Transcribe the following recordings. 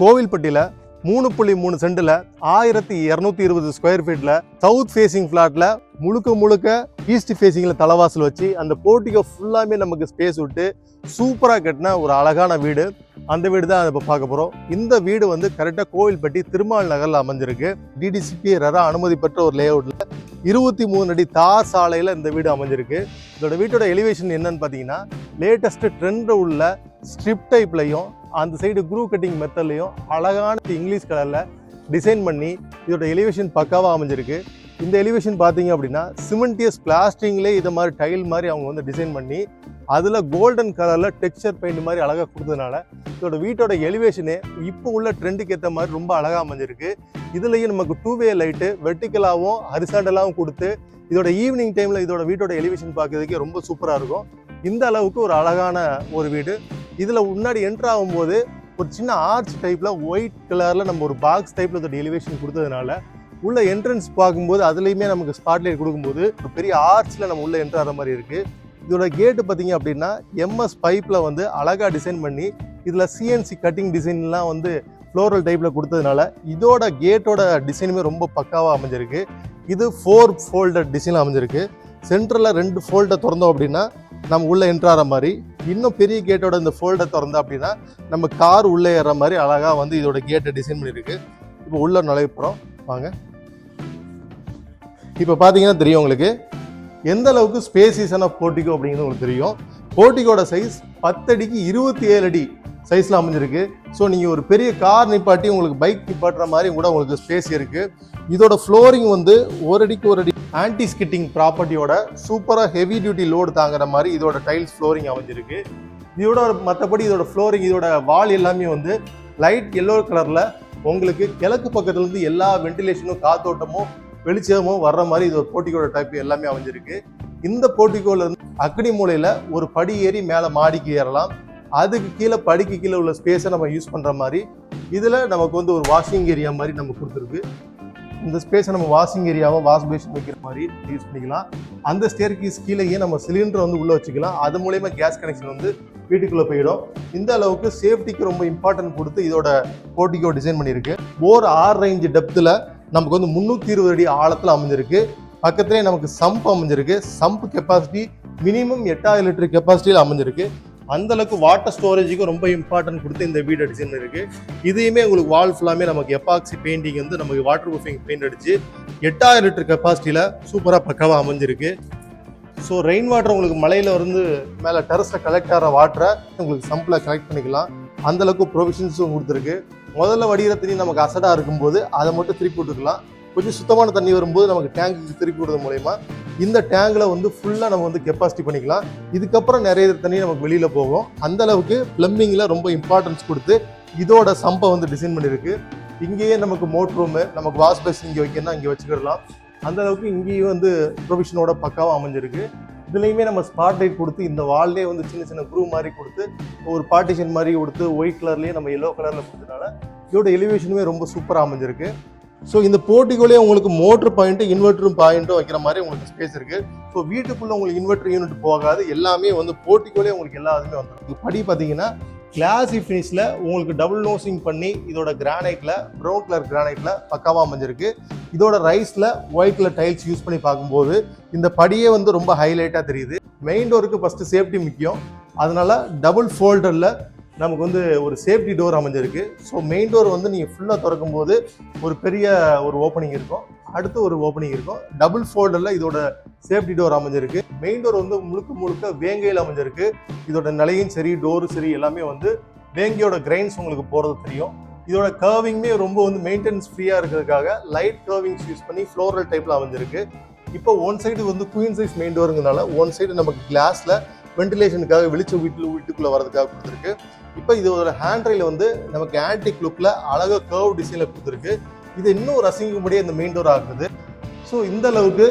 கோவில்பட்டியில் மூணு புள்ளி மூணு சென்டில் ஆயிரத்தி இரநூத்தி இருபது ஸ்கொயர் ஃபீட்டில் சவுத் ஃபேசிங் ஃப்ளாட்டில் முழுக்க முழுக்க ஈஸ்ட் ஃபேசிங்கில் தலைவாசல் வச்சு அந்த போர்ட்டிகோ ஃபுல்லாமே நமக்கு ஸ்பேஸ் விட்டு சூப்பராக கட்டின ஒரு அழகான வீடு. அந்த வீடு தான் இப்போ பார்க்க போகிறோம் இந்த வீடு வந்து கரெக்டாக கோவில்பட்டி திருமால் நகரில் அமைஞ்சிருக்கு. டிடிசிபி ரெரா அனுமதி பெற்ற ஒரு லேஅவுட்டில் இருபத்தி மூணு அடி தார் சாலையில் இந்த வீடு அமைஞ்சிருக்கு. இதோட வீட்டோட எலிவேஷன் என்னன்னு பார்த்தீங்கன்னா லேட்டஸ்ட் ட்ரெண்ட் உள்ள ஸ்ட்ரிப் டைப்லையும் அந்த சைடு க்ரூ கட்டிங் மெத்தட்லையும் அழகான இங்கிலீஷ் கலரில் டிசைன் பண்ணி இதோட எலிவேஷன் பக்காவாக அமைஞ்சிருக்கு. இந்த எலிவேஷன் பார்த்தீங்க அப்படின்னா சிமெண்டியஸ் பிளாஸ்டிங்லேயே இதை மாதிரி டைல் மாதிரி அவங்க வந்து டிசைன் பண்ணி அதில் கோல்டன் கலரில் டெக்ஸ்சர் பெயிண்ட் மாதிரி அழகாக கொடுத்ததுனால இதோட வீட்டோட எலிவேஷனே இப்போ உள்ள ட்ரெண்டுக்கு ஏற்ற மாதிரி ரொம்ப அழகாக அமைஞ்சிருக்கு. இதுலேயும் நமக்கு டூ வே லைட்டு வெர்டிக்கலாகவும் ஹரிசாண்டலாகவும் கொடுத்து இதோட ஈவினிங் டைமில் இதோட வீட்டோட எலிவேஷன் பார்க்கறதுக்கே ரொம்ப சூப்பராக இருக்கும். இந்த அளவுக்கு ஒரு அழகான ஒரு வீடு. இதில் முன்னாடி என்ட்ரு ஆகும்போது ஒரு சின்ன ஆர்ச் டைப்பில் ஒயிட் கலரில் நம்ம ஒரு பாக்ஸ் டைப்பில் இதோட எலிவேஷன் கொடுத்ததுனால உள்ள என்ட்ரன்ஸ் பார்க்கும்போது அதுலேயுமே நமக்கு ஸ்பாட்லைட் கொடுக்கும்போது ஒரு பெரிய ஆர்ச்சில் நம்ம உள்ளே என்ட்ரு ஆகிற மாதிரி இருக்குது இதோட கேட்டு பார்த்தீங்க அப்படின்னா எம்எஸ் பைப்பில் வந்து அழகாக டிசைன் பண்ணி இதில் சிஎன்சி கட்டிங் டிசைன்லாம் வந்து ஃப்ளோரல் டைப்பில் கொடுத்ததுனால இதோட கேட்டோட டிசைனுமே ரொம்ப பக்காவாக அமைஞ்சிருக்கு. இது ஃபோர் ஃபோல்டர் டிசைன் அமைஞ்சிருக்கு. சென்டரில் ரெண்டு ஃபோல்டை திறந்தோம் அப்படின்னா நம்ம உள்ளே என்ட்ராகிற மாதிரி இன்னும் பெரிய கேட்டோட இந்த ஃபோல்டை திறந்தோம் அப்படின்னா நம்ம கார் உள்ளே ஏற மாதிரி அழகாக வந்து இதோட கேட்டை டிசைன் பண்ணியிருக்கு. இப்போ உள்ளே நுழைய போகிறோம் வாங்க. இப்போ பார்த்தீங்கன்னா தெரியும் உங்களுக்கு எந்த அளவுக்கு ஸ்பேசிஸான போர்ட்டிகோ அப்படிங்கிறது உங்களுக்கு தெரியும். போர்ட்டிகோட சைஸ் பத்தடிக்கு இருபத்தி ஏழு அடி சைஸில் அமைஞ்சிருக்கு. ஸோ நீங்கள் ஒரு பெரிய கார் நிப்பாட்டி உங்களுக்கு பைக் நிப்பாட்டுற மாதிரி கூட உங்களுக்கு ஸ்பேஸ் இருக்குது இதோட ஃப்ளோரிங் வந்து ஒரு அடிக்கு ஒரு அடி ஆன்டி ஸ்கிட்டிங் ப்ராப்பர்ட்டியோட சூப்பராக ஹெவி டியூட்டி லோடு தாங்குற மாதிரி இதோட டைல்ஸ் ஃப்ளோரிங் அமைஞ்சிருக்கு. இதோட மற்றபடி இதோட ஃப்ளோரிங் இதோட வால் எல்லாமே வந்து லைட் எல்லோ கலரில் உங்களுக்கு கிழக்கு பக்கத்துலேருந்து எல்லா வென்டிலேஷனும் காத்தோட்டமும் வெளிச்சமும் வர்ற மாதிரி இது ஒரு போட்டிகோட டைப் எல்லாமே அமைஞ்சிருக்கு. இந்த போர்ட்டிகோல இருந்து அக்னி மூலையில் ஒரு படி ஏறி மேலே மாடிக்கு ஏறலாம். அதுக்கு கீழே படிக்கு கீழே உள்ள ஸ்பேஸை நம்ம யூஸ் பண்ணுற மாதிரி இதில் நமக்கு வந்து ஒரு வாஷிங் ஏரியா மாதிரி நம்ம கொடுத்துருக்கு. இந்த ஸ்பேஸை நம்ம வாஷிங் ஏரியாவை வாஷ் பேஷன் வைக்கிற மாதிரி யூஸ் பண்ணிக்கலாம். அந்த ஸ்டேர்கீஸ் கீழேயே நம்ம சிலிண்டர் வந்து உள்ளே வச்சுக்கலாம். அது மூலயமா கேஸ் கனெக்ஷன் வந்து வீட்டுக்குள்ளே போயிடும். இந்த அளவுக்கு சேஃப்டிக்கு ரொம்ப இம்பார்ட்டன்ட் கொடுத்து இதோட போட்டிக்கோ டிசைன் பண்ணியிருக்கு. போர் ஆர் ரேஞ்ச் டெப்த்தில் நமக்கு வந்து முந்நூற்றி இருபது அடி ஆழத்தில் அமைஞ்சிருக்கு. பக்கத்துலேயே நமக்கு சம்ப் அமைஞ்சிருக்கு. சம்ப் கெப்பாசிட்டி மினிமம் எட்டாயிரம் லிட்டர் கெப்பாசிட்டியில் அமைஞ்சிருக்கு. அந்த அளவுக்கு வாட்டர் ஸ்டோரேஜுக்கும் ரொம்ப இம்பார்ட்டன்ட் கொடுத்து இந்த வீடு டிசைன் இருக்கு. இதையுமே உங்களுக்கு வால் ஃபுல்லாமே நமக்கு எப்பாக்சி பெயிண்டிங் வந்து நமக்கு வாட்டர் ப்ரூஃபிங் பெயிண்ட் அடிச்சு எட்டாயிரம் லிட்டர் கெப்பாசிட்டியில் சூப்பராக பக்காவாக அமைஞ்சிருக்கு. ஸோ ரெயின் வாட்டர் உங்களுக்கு மலையில் இருந்து மேலே டெரஸில் கலெக்ட் ஆகிற வாட்டரை உங்களுக்கு சம்பில் கலெக்ட் பண்ணிக்கலாம். அந்தளவுக்கு ப்ரொவிஷன்ஸும் கொடுத்துருக்கு. முதல்ல வடிகிற தண்ணி நமக்கு அசடாக இருக்கும்போது அதை மட்டும் திருப்பி விட்டுக்கலாம். கொஞ்சம் சுத்தமான தண்ணி வரும்போது நமக்கு டேங்க்கு திருப்பி விடுறது மூலயமா இந்த டேங்கில் வந்து ஃபுல்லாக நம்ம வந்து கெப்பாசிட்டி பண்ணிக்கலாம். இதுக்கப்புறம் நிறைய தண்ணி நமக்கு வெளியில் போகும். அந்த அளவுக்கு ப்ளம்பிங்கில் ரொம்ப இம்பார்ட்டன்ஸ் கொடுத்து இதோட சம்பை வந்து டிசைன் பண்ணியிருக்கு. இங்கேயே நமக்கு மோட் ரூமு நமக்கு வாஷ் பேஸ் இங்கே வைக்கணும்னா இங்கே வச்சுக்கிடலாம். அந்த அளவுக்கு இங்கேயும் வந்து ப்ரொவிஷனோட பக்காவாக அமைஞ்சிருக்கு. இதுலேயுமே நம்ம ஸ்பாட் லைட் கொடுத்து இந்த வால்லே வந்து சின்ன சின்ன க்ரூ மாதிரி கொடுத்து ஒரு பார்ட்டிஷன் மாதிரி கொடுத்து ஒயிட் கலர்லேயே நம்ம எல்லோ கலரில் கொடுத்ததுனால இதோட எலிவேஷனுமே ரொம்ப சூப்பராக அமைஞ்சிருக்கு. ஸோ இந்த போர்ட்டிகோலே உங்களுக்கு மோட்ரு பாயிண்ட்டு இன்வெர்டரும் பாயிண்ட்டும் வைக்கிற மாதிரி உங்களுக்கு ஸ்பேஸ் இருக்குது ஸோ வீட்டுக்குள்ளே உங்களுக்கு இன்வெர்ட்ரு யூனிட் போகாது. எல்லாமே வந்து போர்ட்டிகோலே உங்களுக்கு எல்லா இதுவுமே வந்துடும் படி பார்த்தீங்கன்னா கிளாசி ஃபினிஷில் உங்களுக்கு டபுள் நோசிங் பண்ணி இதோட கிரானைட்டில் ப்ரௌன் கலர் கிரானைட்டில் பக்காவாக அமைஞ்சிருக்கு. இதோட ரைஸில் ஒயிட் கலர் டைல்ஸ் யூஸ் பண்ணி பார்க்கும்போது இந்த படியே வந்து ரொம்ப ஹைலைட்டாக தெரியுது. மெயின் டோருக்கு ஃபஸ்ட்டு சேஃப்டி முக்கியம். அதனால் டபுள் ஃபோல்டரில் நமக்கு வந்து ஒரு சேஃப்டி டோர் அமைஞ்சிருக்கு. ஸோ மெயின் டோர் வந்து நீங்கள் ஃபுல்லாக திறக்கும் போது ஒரு பெரிய ஒரு ஓப்பனிங் இருக்கும். அடுத்து ஒரு ஓப்பனிங் இருக்கும். டபுள் ஃபோல்டரில் இதோட சேஃப்டி டோர் அமைஞ்சிருக்கு. மெயின் டோர் வந்து முழுக்க முழுக்க வேங்கையில் அமைஞ்சிருக்கு. இதோட நிலையும் சரி டோரும் சரி எல்லாமே வந்து வேங்கையோட கிரைன்ஸ் உங்களுக்கு போகிறது தெரியும். இதோட கர்விங்குமே ரொம்ப வந்து மெயின்டெனன்ஸ் ஃப்ரீயாக இருக்கிறதுக்காக லைட் கர்விங்ஸ் யூஸ் பண்ணி ஃப்ளோரல் டைப்பில் அமைஞ்சிருக்கு. இப்போ ஒன் சைடு வந்து குயின் சைஸ் மெயின் டோருங்கனால ஒன் சைடு நமக்கு கிளாஸில் வென்டிலேஷனுக்காக வெளிச்ச வீட்டில் வீட்டுக்குள்ளே வரதுக்காக கொடுத்துருக்கு. இப்போ இது ஹேண்ட் ரயில் வந்து நமக்கு ஆன்டிக் லுக்கில் அழகாக கர்வ் டிசைனில் கொடுத்துருக்கு. இது இன்னும் ரசிக்கும்படியே இந்த மெயின் டோர் ஆகுது ஸோ இந்த அளவுக்கு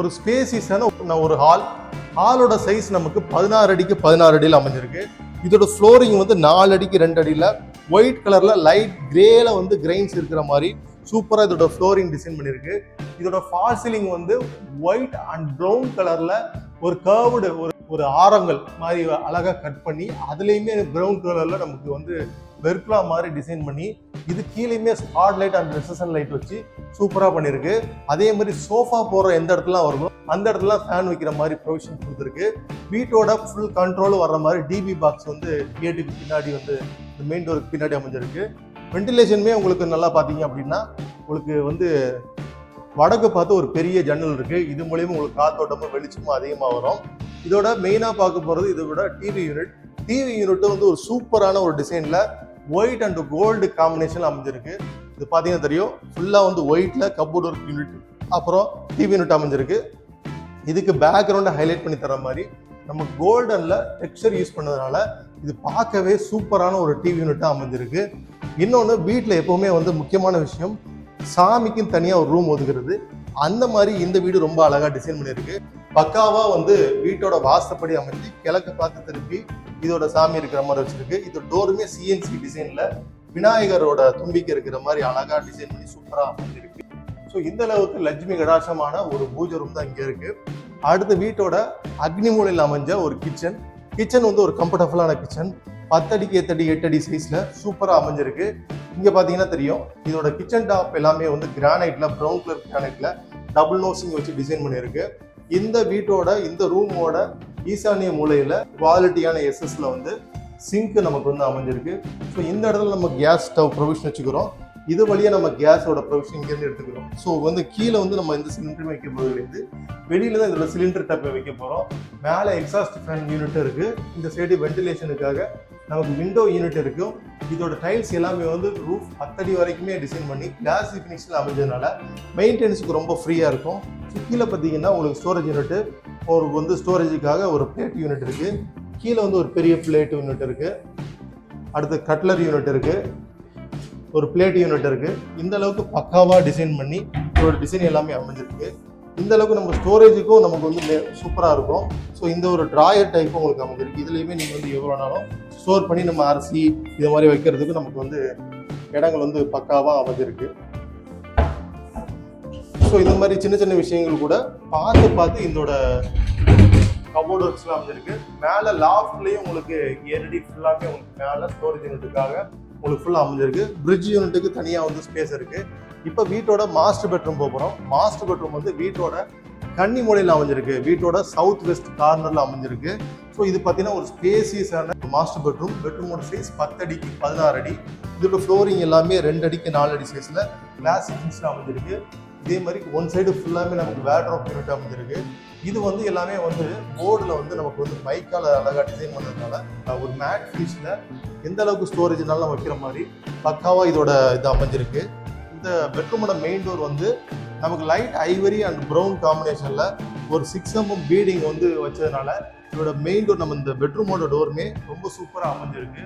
ஒரு ஸ்பேசியஸான ஒரு ஹால் ஹாலோட சைஸ் நமக்கு பதினாறு அடிக்கு பதினாறு அடியில் அமைஞ்சிருக்கு. இதோட ஃப்ளோரிங் வந்து நாலு அடிக்கு ரெண்டு அடியில் ஒயிட் கலரில் லைட் கிரேல வந்து கிரைன்ஸ் இருக்கிற மாதிரி சூப்பராக இதோட ஃப்ளோரிங் டிசைன் பண்ணியிருக்கு இதோட ஃபால் சீலிங் வந்து ஒயிட் அண்ட் ப்ரௌன் கலரில் ஒரு கர்வ்டு ஒரு ஒரு ஆரங்கள் மாதிரி அழகாக கட் பண்ணி அதுலேயுமே ப்ரௌன் கலரில் நமக்கு வந்து வெர்க்லா மாதிரி டிசைன் பண்ணி இது கீழேயுமே spot light and recessed light வச்சு சூப்பராக பண்ணியிருக்கு அதே மாதிரி சோஃபா போடுற எந்த இடத்துல வருமோ அந்த இடத்துல ஃபேன் வைக்கிற மாதிரி ப்ரொவிஷன் கொடுத்துருக்கு. வீட்டோட ஃபுல் கண்ட்ரோல் வர்ற மாதிரி டிபி பாக்ஸ் வந்து கேட்டுக்கு பின்னாடி வந்து இந்த மெயின் டோருக்கு பின்னாடி அமைஞ்சிருக்கு. வென்டிலேஷனுமே உங்களுக்கு நல்லா பார்த்தீங்க அப்படின்னா உங்களுக்கு வந்து வடக்கு பார்த்து ஒரு பெரிய ஜன்னல் இருக்குது இது மூலயமா உங்களுக்கு காத்தோட்டமும் வெளிச்சமும் அதிகமாக வரும். இதோட மெயினாக பார்க்க போகிறது இதோட டிவி யூனிட் டிவி யூனிட்டும் வந்து ஒரு சூப்பரான ஒரு டிசைனில் ஒயிட் அண்ட் கோல்டு காம்பினேஷன் அமைஞ்சிருக்கு. இது பார்த்தீங்கன்னா தெரியும். ஃபுல்லாக வந்து ஒயிட்டில் கப்போர்ட் ஒர்க் யூனிட் அப்புறம் டிவி யூனிட் அமைஞ்சிருக்கு. இதுக்கு பேக்ரவுண்டை ஹைலைட் பண்ணி தர மாதிரி நம்ம கோல்டனில் டெக்ஸ்டர் யூஸ் பண்ணதுனால இது பார்க்கவே சூப்பரான ஒரு டிவி யூனிட்டாக அமைஞ்சிருக்கு. இன்னொன்று வீட்டில் எப்போவுமே வந்து முக்கியமான விஷயம் சாமிக்குன்னு தனியாக ஒரு ரூம் ஒதுக்குறது. அந்த மாதிரி இந்த வீடு ரொம்ப அழகாக டிசைன் பண்ணியிருக்கு. பக்காவா வந்து வீட்டோட வாசப்படி அமைஞ்சு கிழக்கு பார்த்து திருப்பி இதோட சாமி இருக்கிற மாதிரி வச்சிருக்கு. இது டோருமே சிஎன்சி டிசைன்ல. விநாயகரோட தும்பிக்கை இருக்கிற மாதிரி அழகா டிசைன் பண்ணி சூப்பரா அமைஞ்சிருக்கு. ஸோ இந்த அளவுக்கு லட்சுமி கடாசமான ஒரு பூஜை ரூம் தான் இங்க இருக்கு. அடுத்து வீட்டோட அக்னி மூலையில் அமைஞ்ச ஒரு கிச்சன் கிச்சன் வந்து ஒரு கம்ஃபர்டபுளான கிச்சன் பத்தடிக்கு எட்டடி எட்டடி சைஸ்ல சூப்பரா அமைஞ்சிருக்கு. இங்க பாத்தீங்கன்னா தெரியும். இதோட கிச்சன் டாப் எல்லாமே வந்து கிரானைட்ல ப்ரௌன் கலர் கிரானைட்ல டபுள் நோசிங் வச்சு டிசைன் பண்ணியிருக்கு. இந்த வீட்டோட இந்த ரூமோட ஈசானிய மூலையில் குவாலிட்டியான எஸ்எஸ்ல வந்து சிங்க்கு நமக்கு வந்து அமைஞ்சிருக்கு. ஸோ இந்த இடத்துல நம்ம கேஸ் ஸ்டவ் ப்ரொவிஷன் வச்சுக்கிறோம். இது வழியாக நம்ம கேஸோட ப்ரொவிஷன் இங்கேருந்து எடுத்துக்கிறோம். ஸோ வந்து கீழே வந்து நம்ம இந்த சிலிண்டர் வைக்க போகிறது வெளியில தான் இதில் சிலிண்டர் டப்பை வைக்க போகிறோம் மேலே எக்ஸாஸ்ட் ஃபேன் யூனிட் இருக்குது இந்த சைடு வென்டிலேஷனுக்காக நமக்கு விண்டோ யூனிட் இருக்கும். இதோட டைல்ஸ் எல்லாமே வந்து ரூஃப் பத்தடி வரைக்குமே டிசைன் பண்ணி கிளாஸ் ஃபினிஷில் அமைஞ்சதுனால மெயின்டெனன்ஸுக்கு ரொம்ப ஃப்ரீயாக இருக்கும். கீழே பார்த்தீங்கன்னா உங்களுக்கு ஸ்டோரேஜ் யூனிட் ஒரு வந்து ஸ்டோரேஜுக்காக ஒரு பிளேட் யூனிட் இருக்குது கீழே வந்து ஒரு பெரிய பிளேட் யூனிட் இருக்குது அடுத்து கட்லர் யூனிட் இருக்குது ஒரு பிளேட் யூனிட் இருக்குது இந்த அளவுக்கு பக்காவாக டிசைன் பண்ணி ஒரு டிசைன் எல்லாமே அமைஞ்சிருக்கு. இந்த அளவுக்கு நம்ம ஸ்டோரேஜுக்கும் நமக்கு வந்து சூப்பராக இருக்கும். ஸோ இந்த ஒரு ட்ராயர் டைப்பும் உங்களுக்கு அமைஞ்சிருக்கு. இதுலேயுமே நீங்கள் வந்து எவ்வளோனாலும் ஸ்டோர் பண்ணி நம்ம அரிசி இது மாதிரி வைக்கிறதுக்கு நமக்கு வந்து இடங்கள் வந்து பக்காவாக அமைஞ்சிருக்கு. ஸோ இந்த மாதிரி சின்ன சின்ன விஷயங்கள் கூட பார்த்து பார்த்து இதோட கபோர்ட் ஒர்க்ஸ்லாம் அமைஞ்சிருக்கு. மேலே லாஃப்ட்லேயும் உங்களுக்கு ஏரடி ஃபுல்லாகவே உங்களுக்கு மேலே ஸ்டோரேஜ் யூனிட்டுக்காக உங்களுக்கு ஃபுல்லாக அமைஞ்சிருக்கு. பிரிட்ஜ் யூனிட்டுக்கு தனியாக வந்து ஸ்பேஸ் இருக்குது இப்போ வீட்டோட மாஸ்டர் பெட்ரூம் போகிறோம் மாஸ்டர் பெட்ரூம் வந்து வீட்டோட கன்னி மூலையில் அமைஞ்சிருக்கு. வீட்டோட சவுத் வெஸ்ட் கார்னரில் அமைஞ்சிருக்கு. ஸோ இது பார்த்தீங்கன்னா ஒரு ஸ்பேசியஸான மாஸ்டர் பெட்ரூம் பெட்ரூமோட சைஸ் பத்தடிக்கு பதினாறு அடி. இதோட ஃப்ளோரிங் எல்லாமே ரெண்டு அடிக்கு நாலு அடி சைஸில் கிளாஸ் அமைஞ்சிருக்கு. இதே மாதிரி ஒன் சைடு ஃபுல்லாமே நமக்கு வேட்ரோப் யூனிட் அமைஞ்சிருக்கு. இது வந்து எல்லாமே வந்து போர்டில் வந்து நமக்கு வந்து மைக்கால் அழகாக டிசைன் பண்ணதுனால ஒரு மேட் ஃபினிஷில் எந்த அளவுக்கு ஸ்டோரேஜ்னாலும் வைக்கிற மாதிரி பக்காவாக இதோட இது அமைஞ்சிருக்கு. இந்த பெட்ரூமோட மெயின் டோர் வந்து நமக்கு லைட் ஐவரி அண்ட் ப்ரௌன் காம்பினேஷனில் ஒரு சிக்ஸ் எம்எம் பீடிங் வந்து வச்சதுனால இதோட மெயின் டோர் நம்ம இந்த பெட்ரூமோட டோருமே ரொம்ப சூப்பராக அமைஞ்சிருக்கு.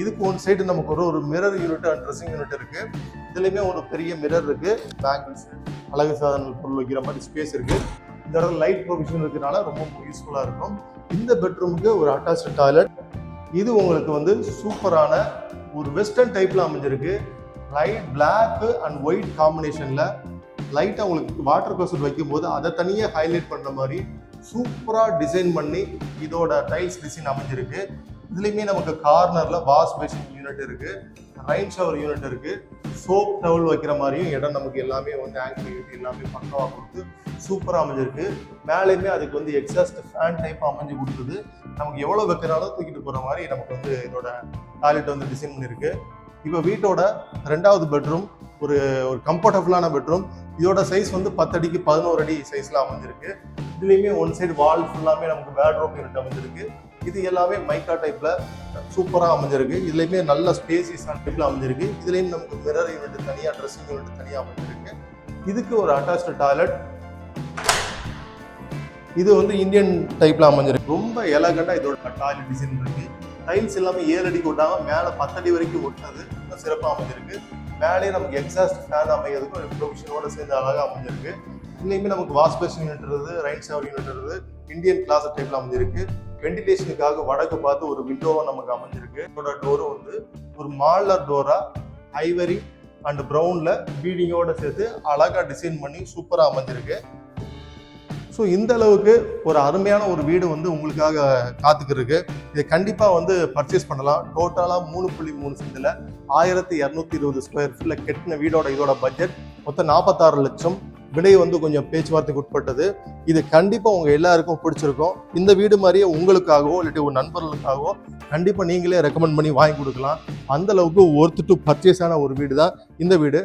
இதுக்கு ஒன் சைடு நமக்கு ஒரு ஒரு mirror unit and dressing unit இருக்குது இதுலேயுமே ஒரு பெரிய மிரர் இருக்குது பேங்கிள்ஸ் அழகு சாதனங்கள் பொருள் வைக்கிற மாதிரி ஸ்பேஸ் இருக்குது இந்த இடத்துல லைட் ப்ரொவிஷன் இருக்கிறதுனால ரொம்ப யூஸ்ஃபுல்லாக இருக்கும். இந்த பெட்ரூமுக்கு ஒரு அட்டாச்சு டாய்லெட் இது உங்களுக்கு வந்து சூப்பரான ஒரு வெஸ்டர்ன் டைப்பில் அமைஞ்சிருக்கு. லைட் பிளாக் அண்ட் ஒயிட் காம்பினேஷனில் லைட்டாக உங்களுக்கு வாட்டர் கலர் வைக்கும்போது அதை தனியாக ஹைலைட் பண்ணுற மாதிரி சூப்பராக டிசைன் பண்ணி இதோட டைல்ஸ் டிசைன் அமைஞ்சிருக்கு. இதுலேயுமே நமக்கு கார்னரில் வாஷ் பேசின் யூனிட் இருக்குது ரைன் ஷவர் யூனிட் இருக்குது சோப் டவல் வைக்கிற மாதிரியும் இடம் நமக்கு எல்லாமே வந்து ஆங்கிள் யூனிட் எல்லாமே பக்கவாக கொடுத்து சூப்பராக அமைஞ்சிருக்கு. மேலேயுமே அதுக்கு வந்து எக்ஸாஸ்ட் ஃபேன் டைப் அமைஞ்சு கொடுத்தது நமக்கு எவ்வளோ வைக்கிறாலும் தூக்கிட்டு போகிற மாதிரி நமக்கு வந்து இதோட டாய்லெட் வந்து டிசைன் பண்ணியிருக்கு இப்போ வீட்டோட ரெண்டாவது பெட்ரூம் ஒரு ஒரு கம்ஃபர்டபுளான பெட்ரூம் இதோட சைஸ் வந்து பத்தடிக்கு பதினோரு அடி சைஸ்ல அமைஞ்சிருக்கு. இதுலேயுமே ஒன் சைடு வால் ஃபுல்லாமே நமக்கு பேட்ரூம் யூனிட் அமைஞ்சிருக்கு. இது எல்லாமே மைக்கா டைப்பில் சூப்பராக அமைஞ்சிருக்கு. இதுலேயுமே நல்ல ஸ்பேசியஸான டைப்பில் அமைஞ்சிருக்கு. இதுலேயும் நமக்கு மிரர் யூனிட் தனியாக ட்ரெஸ்ஸிங் யூனிட் தனியாக அமைஞ்சிருக்கு. இதுக்கு ஒரு அட்டாச்டு டாய்லெட் இது வந்து இந்தியன் டைப்பில் அமைஞ்சிருக்கு. ரொம்ப எலகண்டாக இதோட டாய்லெட் டிசைன் இருக்குது டைல்ஸ் எல்லாமே ஏழு அடிக்கு விட்டாங்க மேலே பத்தடி வரைக்கும் ஒட்டினது. சிறப்பாக அமைஞ்சிருக்கு. மேலே நமக்கு எக்ஸாஸ்ட் ஃபேன் அமைகிறதுக்கு ஒரு ப்ரொவிஷனோட சேர்ந்து அழகாக அமைஞ்சிருக்கு. இன்னையுமே நமக்கு வாஷ் பேஷன் யூனிட் இருக்குது rain shower unit Indian glass டைப்ல அமைஞ்சிருக்கு. வென்டிலேஷனுக்காக வடக்கு பார்த்து ஒரு விண்டோவாக நமக்கு அமைஞ்சிருக்கு. இதோட டோரும் வந்து ஒரு மாலர் டோரா ஐவரி அண்ட் ப்ரௌனில் பீடிங்கோட சேர்த்து அழகாக டிசைன் பண்ணி சூப்பராக அமைஞ்சிருக்கு. ஸோ இந்த அளவுக்கு ஒரு அருமையான ஒரு வீடு வந்து உங்களுக்காக காத்துக்கிருக்கு. இதை கண்டிப்பாக வந்து பர்ச்சேஸ் பண்ணலாம். டோட்டலாக மூணு புள்ளி மூணு சென்டில் ஆயிரத்தி இரநூத்தி இருபது ஸ்கொயர் ஃபீட்டில் கெட்டின வீடோட இதோட பட்ஜெட் மொத்தம் நாற்பத்தாறு லட்சம். விலை வந்து கொஞ்சம் பேச்சுவார்த்தைக்கு உட்பட்டது. இது கண்டிப்பாக உங்கள் எல்லாருக்கும் பிடிச்சிருக்கும். இந்த வீடு மாதிரியே உங்களுக்காகவோ இல்லாட்டி ஒரு நண்பர்களுக்காகவோ கண்டிப்பாக நீங்களே ரெக்கமெண்ட் பண்ணி வாங்கி கொடுக்கலாம். அந்த அளவுக்கு ஒர்த்து டு பர்ச்சேஸான ஒரு வீடு தான் இந்த வீடு.